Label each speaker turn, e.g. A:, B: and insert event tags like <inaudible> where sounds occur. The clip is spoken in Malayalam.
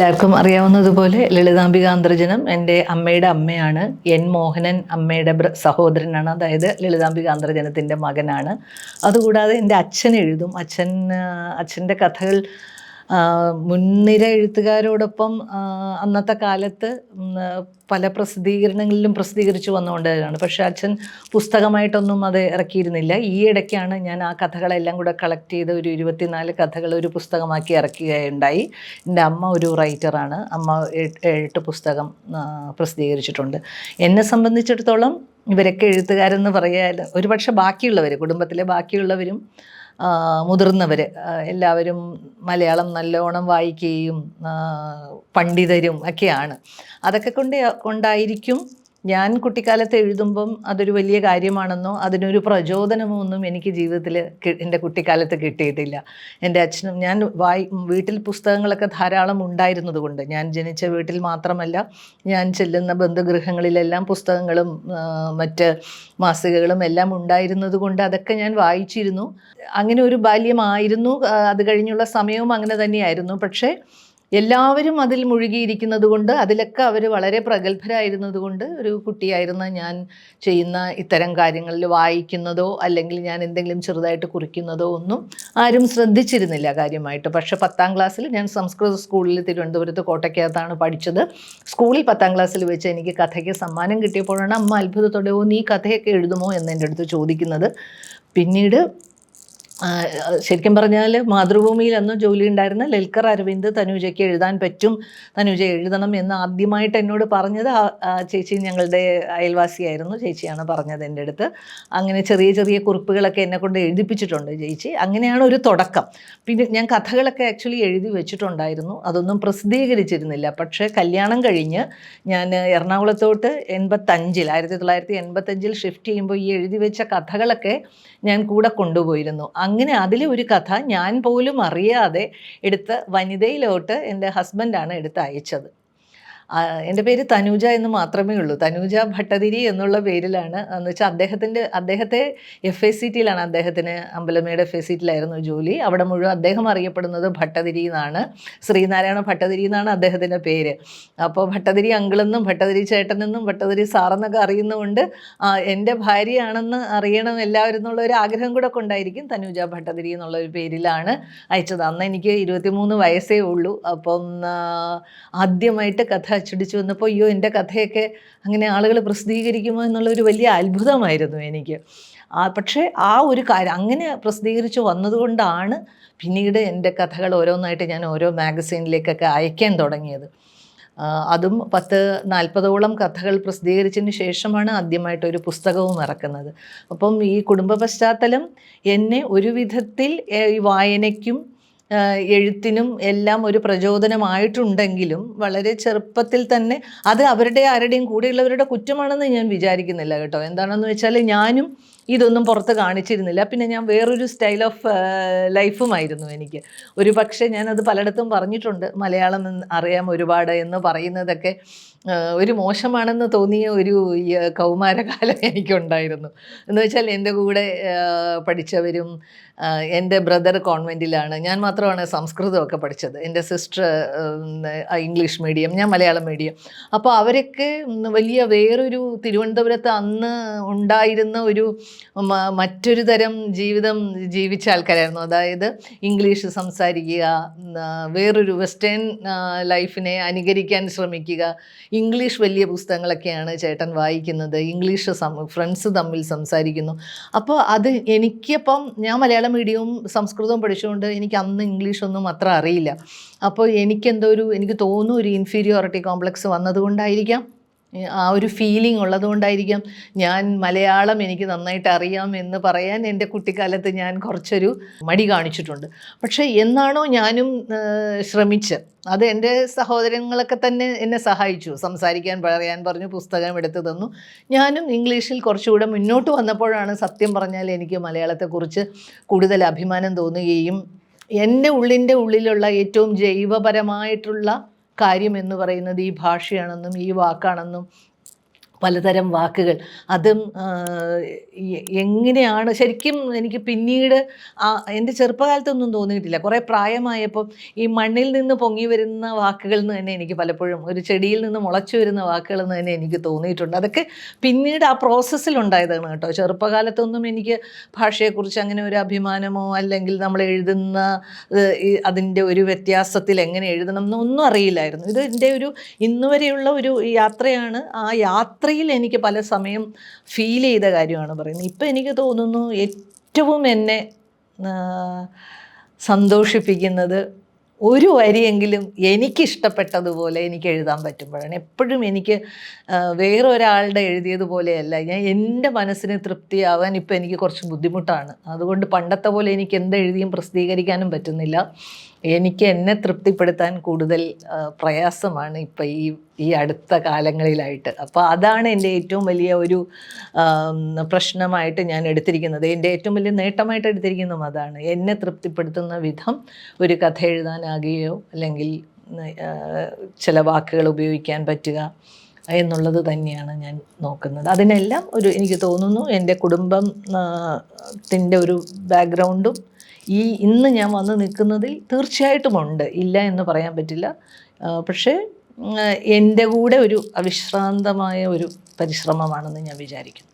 A: എല്ലാവർക്കും അറിയാവുന്നതുപോലെ ലളിതാംബിക അന്തർജനം എന്റെ അമ്മയുടെ അമ്മയാണ്. എൻ മോഹനൻ അമ്മയുടെ സഹോദരനാണ്. അതായത് ലളിതാംബിക അന്തർജനത്തിന്റെ മകനാണ്. അതുകൂടാതെ എന്റെ അച്ഛൻ എഴുതും. അച്ഛൻ അച്ഛന്റെ കഥകൾ മുൻനിര എഴുത്തുകാരോടൊപ്പം അന്നത്തെ കാലത്ത് പല പ്രസിദ്ധീകരണങ്ങളിലും പ്രസിദ്ധീകരിച്ചു വന്നുകൊണ്ടാണ് പക്ഷേ അച്ഛൻ പുസ്തകമായിട്ടൊന്നും അത് ഇറക്കിയിരുന്നില്ല. ഈ ഇടയ്ക്കാണ് ഞാൻ ആ കഥകളെല്ലാം കൂടെ കളക്ട് ചെയ്ത് ഒരു ഇരുപത്തിനാല് കഥകൾ ഒരു പുസ്തകമാക്കി ഇറക്കുകയുണ്ടായി. എന്റെ അമ്മ ഒരു റൈറ്ററാണ്. അമ്മ എട്ട് പുസ്തകം പ്രസിദ്ധീകരിച്ചിട്ടുണ്ട്. എന്നെ സംബന്ധിച്ചിടത്തോളം ഇവരൊക്കെ എഴുത്തുകാരെന്ന് പറയാൻ ഒരുപക്ഷെ ബാക്കിയുള്ളവർ കുടുംബത്തിലെ ബാക്കിയുള്ളവരും മുതിർന്നവർ എല്ലാവരും മലയാളം നല്ലോണം വായിക്കുകയും പണ്ഡിതരും ഒക്കെയാണ്. അതൊക്കെ കൊണ്ട് കൊണ്ടായിരിക്കും ഞാൻ കുട്ടിക്കാലത്ത് എഴുതുമ്പം അതൊരു വലിയ കാര്യമാണെന്നോ അതിനൊരു പ്രചോദനമോ ഒന്നും എനിക്ക് ജീവിതത്തിൽ എന്റെ കുട്ടിക്കാലത്ത് കിട്ടിയിട്ടില്ല. എന്റെ അച്ഛനും ഞാൻ വായി വീട്ടിൽ പുസ്തകങ്ങളൊക്കെ ധാരാളം ഉണ്ടായിരുന്നതുകൊണ്ട് ഞാൻ ജനിച്ച വീട്ടിൽ മാത്രമല്ല ഞാൻ ചെല്ലുന്ന ബന്ധുഗൃഹങ്ങളിലെല്ലാം പുസ്തകങ്ങളും മറ്റ് മാസികകളും എല്ലാം ഉണ്ടായിരുന്നത് കൊണ്ട് അതൊക്കെ ഞാൻ വായിച്ചിരുന്നു. അങ്ങനെ ഒരു ബാല്യമായിരുന്നു അത് കഴിഞ്ഞുള്ള സമയവും അങ്ങനെ തന്നെയായിരുന്നു. പക്ഷേ എല്ലാവരും അതിൽ മുഴുകിയിരിക്കുന്നത് കൊണ്ട് അതിലൊക്കെ അവർ വളരെ പ്രഗത്ഭരായിരുന്നത് കൊണ്ട് ഒരു കുട്ടിയായിരുന്ന ഞാൻ ചെയ്യുന്ന ഇത്തരം കാര്യങ്ങളിൽ വായിക്കുന്നതോ അല്ലെങ്കിൽ ഞാൻ എന്തെങ്കിലും ചെറുതായിട്ട് കുറിക്കുന്നതോ ഒന്നും ആരും ശ്രദ്ധിച്ചിരുന്നില്ല കാര്യമായിട്ട്. പക്ഷെ പത്താം ക്ലാസ്സിൽ ഞാൻ സംസ്കൃത സ്കൂളിൽ തിരുവനന്തപുരത്ത് കോട്ടയ്ക്കകത്താണ് പഠിച്ചത്. സ്കൂളിൽ പത്താം ക്ലാസ്സിൽ വെച്ച് എനിക്ക് കഥയ്ക്ക് സമ്മാനം കിട്ടിയപ്പോഴാണ് അമ്മ അത്ഭുതത്തോടെ ഓ നീ കഥയൊക്കെ എഴുതുമോ? എന്ന് എന്റെ അടുത്ത് ചോദിക്കുന്നത്. പിന്നീട് ശരിക്കും പറഞ്ഞാൽ മാതൃഭൂമിയിൽ അന്ന് ജോലി ഉണ്ടായിരുന്ന ലൽക്കർ അരവിന്ദ് തനുജയ്ക്ക് എഴുതാൻ പറ്റും തനുജ എഴുതണം എന്ന് ആദ്യമായിട്ട് എന്നോട് പറഞ്ഞത് ചേച്ചി ഞങ്ങളുടെ അയൽവാസിയായിരുന്നു ചേച്ചിയാണ് പറഞ്ഞത് എന്റെ അടുത്ത്. അങ്ങനെ ചെറിയ ചെറിയ കുറിപ്പുകളൊക്കെ എന്നെ കൊണ്ട് എഴുതിപ്പിച്ചിട്ടുണ്ട് ചേച്ചി. അങ്ങനെയാണ് ഒരു തുടക്കം. പിന്നെ ഞാൻ കഥകളൊക്കെ ആക്ച്വലി എഴുതി വെച്ചിട്ടുണ്ടായിരുന്നു അതൊന്നും പ്രസിദ്ധീകരിച്ചിരുന്നില്ല. പക്ഷേ കല്യാണം കഴിഞ്ഞ് ഞാൻ എറണാകുളത്തോട്ട് എൺപത്തഞ്ചിൽ ആയിരത്തി തൊള്ളായിരത്തി എൺപത്തഞ്ചിൽ ഷിഫ്റ്റ് ചെയ്യുമ്പോൾ ഈ എഴുതി വെച്ച കഥകളൊക്കെ ഞാൻ കൂടെ കൊണ്ടുപോയിരുന്നു. അങ്ങനെ അതിലെ ഒരു കഥ ഞാൻ പോലും അറിയാതെ എടുത്ത് വനിതയിലോട്ട് എന്റെ ഹസ്ബൻഡാണ് എടുത്ത് അയച്ചത് എന്റെ പേര് തനൂജ എന്ന് മാത്രമേ ഉള്ളൂ. തനൂജ ഭട്ടതിരി എന്നുള്ള പേരിലാണ്. എന്ന് വെച്ചാൽ അദ്ദേഹത്തിന്റെ അദ്ദേഹത്തെ എഫ് എ സി ടിയിലാണ് അദ്ദേഹത്തിന് അമ്പലമേട് എഫ് എ സി ടിയിലായിരുന്നു ജോലി. അവിടെ മുഴുവൻ അദ്ദേഹം അറിയപ്പെടുന്നത് ഭട്ടതിരി എന്നാണ്. ശ്രീനാരായണ ഭട്ടതിരി എന്നാണ് അദ്ദേഹത്തിന്റെ പേര്. അപ്പോൾ ഭട്ടതിരി അങ്കിളെന്നും ഭട്ടതിരി ചേട്ടനെന്നും ഭട്ടതിരി സാറെന്നൊക്കെ അറിയുന്നതുകൊണ്ട് എന്റെ ഭാര്യയാണെന്ന് അറിയണം എല്ലാവരും എന്നുള്ള ഒരു ആഗ്രഹം കൂടെ കൊണ്ടായിരിക്കും തനൂജ ഭട്ടതിരി എന്നുള്ള ഒരു പേരിലാണ് അയച്ചത്. അന്ന് എനിക്ക് ഇരുപത്തിമൂന്ന് വയസ്സേ ഉള്ളൂ. അപ്പം ആദ്യമായിട്ട് കഥ അച്ചടിച്ചു വന്നപ്പോൾ അയ്യോ എന്റെ കഥയൊക്കെ അങ്ങനെ ആളുകൾ പ്രസിദ്ധീകരിക്കുമോ എന്നുള്ളൊരു വലിയ അത്ഭുതമായിരുന്നു എനിക്ക്. പക്ഷേ ആ ഒരു കാര്യം അങ്ങനെ പ്രസിദ്ധീകരിച്ച് വന്നതുകൊണ്ടാണ് പിന്നീട് എന്റെ കഥകൾ ഓരോന്നായിട്ട് ഞാൻ ഓരോ മാഗസീനിലേക്കൊക്കെ അയക്കാൻ തുടങ്ങിയത്. അതും പത്ത് നാൽപ്പതോളം കഥകൾ പ്രസിദ്ധീകരിച്ചതിന് ശേഷമാണ് ആദ്യമായിട്ട് ഒരു പുസ്തകവും ഇറക്കുന്നത്. അപ്പം ഈ കുടുംബ പശ്ചാത്തലം എന്നെ ഒരു വിധത്തിൽ ഈ വായനയ്ക്കും എഴുത്തിനും എല്ലാം ഒരു പ്രചോദനമായിട്ടുണ്ടെങ്കിലും വളരെ ചെറുപ്പത്തിൽ തന്നെ അത് അവരുടെ ആരുടെയും കൂടെയുള്ളവരുടെ കുറ്റമാണെന്ന് ഞാൻ വിചാരിക്കുന്നില്ല കേട്ടോ. എന്താണെന്ന് വെച്ചാൽ ഞാനും ഇതൊന്നും പുറത്ത് കാണിച്ചിരുന്നില്ല. പിന്നെ ഞാൻ വേറൊരു സ്റ്റൈൽ ഓഫ് ലൈഫുമായിരുന്നു എനിക്ക്. ഒരു പക്ഷേ ഞാനത് പലയിടത്തും പറഞ്ഞിട്ടുണ്ട്. മലയാളം അറിയാം ഒരുപാട് എന്ന് പറയുന്നതൊക്കെ. ഒരു മോശമാണെന്ന് തോന്നിയ ഒരു കൗമാരകാലം <laughs> എനിക്കുണ്ടായിരുന്നു. എന്ന് വെച്ചാൽ എന്റെ കൂടെ പഠിച്ചവരും എന്റെ ബ്രദർ കോൺവെന്റിലാണ് ഞാൻ മാത്രമാണ് സംസ്കൃതമൊക്കെ പഠിച്ചത്. എന്റെ സിസ്റ്റർ ഇംഗ്ലീഷ് മീഡിയം ഞാൻ മലയാളം മീഡിയം. അപ്പോൾ അവരൊക്കെ വലിയ വേറൊരു തിരുവനന്തപുരത്ത് അന്ന് ഉണ്ടായിരുന്ന ഒരു മറ്റൊരു തരം ജീവിതം ജീവിച്ച ആൾക്കാരായിരുന്നു. അതായത് ഇംഗ്ലീഷ് സംസാരിക്കുക വേറൊരു വെസ്റ്റേൺ ലൈഫിനെ അനുകരിക്കാൻ ശ്രമിക്കുക ഇംഗ്ലീഷ് വലിയ പുസ്തകങ്ങളൊക്കെയാണ് ചേട്ടൻ വായിക്കുന്നത്. ഇംഗ്ലീഷ് ഫ്രണ്ട്സ് തമ്മിൽ സംസാരിക്കുന്നു. അപ്പോൾ അത് എനിക്കിപ്പം ഞാൻ മലയാളം മീഡിയവും സംസ്കൃതവും പഠിച്ചുകൊണ്ട് എനിക്ക് അന്ന് ഇംഗ്ലീഷൊന്നും അത്ര അറിയില്ല. അപ്പോൾ എനിക്കെന്തോ ഒരു എനിക്ക് തോന്നുന്നു ഒരു ഇൻഫീരിയോറിറ്റി കോംപ്ലക്സ് വന്നതുകൊണ്ടായിരിക്കാം. ആ ഒരു ഫീലിംഗ് ഉള്ളതുകൊണ്ടായിരിക്കാം ഞാൻ മലയാളം എനിക്ക് നന്നായിട്ട് അറിയാം എന്ന് പറയാൻ എന്റെ കുട്ടിക്കാലത്ത് ഞാൻ കുറച്ചൊരു മടി കാണിച്ചിട്ടുണ്ട്. പക്ഷേ എന്നാണോ ഞാനും ശ്രമിച്ച്. അത് എന്റെ സഹോദരങ്ങളൊക്കെ തന്നെ എന്നെ സഹായിച്ചു. സംസാരിക്കാൻ പറയാൻ പറഞ്ഞു പുസ്തകം എടുത്തു തന്നു. ഞാനും ഇംഗ്ലീഷിൽ കുറച്ചുകൂടെ മുന്നോട്ട് വന്നപ്പോഴാണ് സത്യം പറഞ്ഞാൽ എനിക്ക് മലയാളത്തെക്കുറിച്ച് കൂടുതൽ അഭിമാനം തോന്നുകയും എന്റെ ഉള്ളിന്റെ ഉള്ളിലുള്ള ഏറ്റവും ജൈവപരമായിട്ടുള്ള കാര്യം എന്ന് പറയുന്നത് ഈ ഭാഷയാണെന്നും ഈ വാക്കാണെന്നും പലതരം വാക്കുകൾ. അതും എങ്ങനെയാണ്? ശരിക്കും എനിക്ക് പിന്നീട് എന്റെ ചെറുപ്പകാലത്തൊന്നും തോന്നിയിട്ടില്ല. കുറേ പ്രായമായപ്പോൾ ഈ മണ്ണിൽ നിന്ന് പൊങ്ങി വരുന്ന വാക്കുകൾ എന്ന് തന്നെ എനിക്ക് പലപ്പോഴും ഒരു ചെടിയിൽ നിന്ന് മുളച്ചു വരുന്ന വാക്കുകൾ എന്ന് തന്നെ എനിക്ക് തോന്നിയിട്ടുണ്ട്. അതൊക്കെ പിന്നീട് ആ പ്രോസസ്സിലുണ്ടായതാണ് കേട്ടോ. ചെറുപ്പകാലത്തൊന്നും എനിക്ക് ഭാഷയെക്കുറിച്ച് അങ്ങനെ ഒരു അഭിമാനമോ അല്ലെങ്കിൽ നമ്മൾ എഴുതുന്ന അതിന്റെ ഒരു വ്യത്യാസത്തിൽ എങ്ങനെ എഴുതണം എന്നൊന്നും അറിയില്ലായിരുന്നു. ഇത് എന്റെ ഒരു ഇന്നുവരെയുള്ള ഒരു യാത്രയാണ്. ആ യാത്രയിൽ എനിക്ക് പല സമയം ഫീൽ ചെയ്ത കാര്യമാണ് പറയുന്നത്. ഇപ്പം എനിക്ക് തോന്നുന്നു ഏറ്റവും എന്നെ സന്തോഷിപ്പിക്കുന്നത് ഒരു വരിയെങ്കിലും എനിക്കിഷ്ടപ്പെട്ടതുപോലെ എനിക്ക് എഴുതാൻ പറ്റുമ്പോഴാണ്. എപ്പോഴും എനിക്ക് വേറൊരാളുടെ എഴുതിയതുപോലെയല്ല. ഞാൻ എന്റെ മനസ്സിന് തൃപ്തിയാവാൻ ഇപ്പോൾ എനിക്ക് കുറച്ച് ബുദ്ധിമുട്ടാണ്. അതുകൊണ്ട് പണ്ടത്തെ പോലെ എനിക്ക് എന്തെഴുതിയും പ്രസിദ്ധീകരിക്കാനും പറ്റുന്നില്ല. എനിക്ക് എന്നെ തൃപ്തിപ്പെടുത്താൻ കൂടുതൽ പ്രയാസമാണ് ഇപ്പം ഈ ഈ അടുത്ത കാലങ്ങളിലായിട്ട്. അപ്പോൾ അതാണ് എന്റെ ഏറ്റവും വലിയ ഒരു പ്രശ്നമായിട്ട് ഞാൻ എടുത്തിരിക്കുന്നത്. എന്റെ ഏറ്റവും വലിയ നേട്ടമായിട്ട് എടുത്തിരിക്കുന്നതും അതാണ്. എന്നെ തൃപ്തിപ്പെടുത്തുന്ന വിധം ഒരു കഥ എഴുതാനാകുകയോ അല്ലെങ്കിൽ ചില വാക്കുകൾ ഉപയോഗിക്കാൻ പറ്റുക എന്നുള്ളത് തന്നെയാണ് ഞാൻ നോക്കുന്നത്. അതിനെല്ലാം ഒരു എനിക്ക് തോന്നുന്നു എന്റെ കുടുംബം ത്തിന്റെ ഒരു ബാക്ക്ഗ്രൗണ്ടും ഈ ഇന്ന് ഞാൻ വന്ന് നിൽക്കുന്നതിൽ തീർച്ചയായിട്ടും ഉണ്ട്. ഇല്ല എന്ന് പറയാൻ പറ്റില്ല. പക്ഷേ എന്റെ കൂടെ ഒരു അവിശ്രാന്തമായ ഒരു പരിശ്രമമാണെന്ന് ഞാൻ വിചാരിക്കുന്നു.